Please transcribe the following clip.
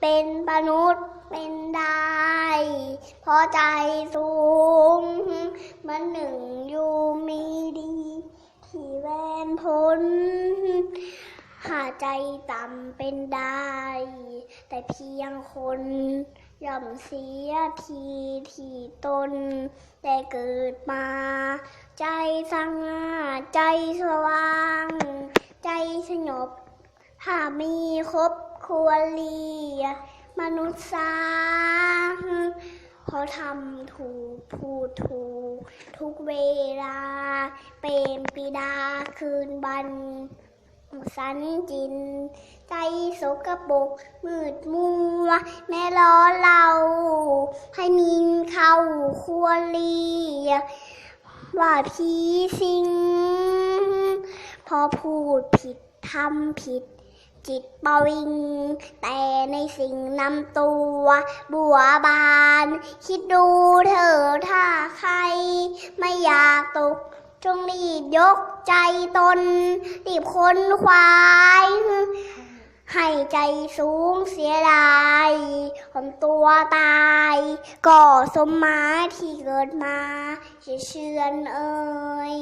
เป็นมนุษย์เป็นได้พราะใจสูง มันหนึ่งอยู่มีดี ที่แวนพ้น หาใจต่ำเป็นได้ แต่เพียงคนย่อมเสียทีที่ตนได้เกิดมา ใจสง่าใจสว่าง ใจสงบถ้ามีครบ ควเลียมนุษย์สาเพราทำถูกพูดถูก ทุกเวลา เป็นปิดาคืนบันสันจิน ใจสกปรกมืดมัว แม่ล้อเรา ให้มีเข้าควรเลียว่าผีสิง พอพูดผิดทำผิด จิตปวิง แต่ในสิ่งนำตัว บัวบาน คิดดูเถอถ้าใคร ไม่อยากตกจงรีบยกใจตน รีบค้นควายให้ใจสูงเสียดายผมตัวตาย ก็สมมาที่เกิดมาเชื่อเชือนเอ่ย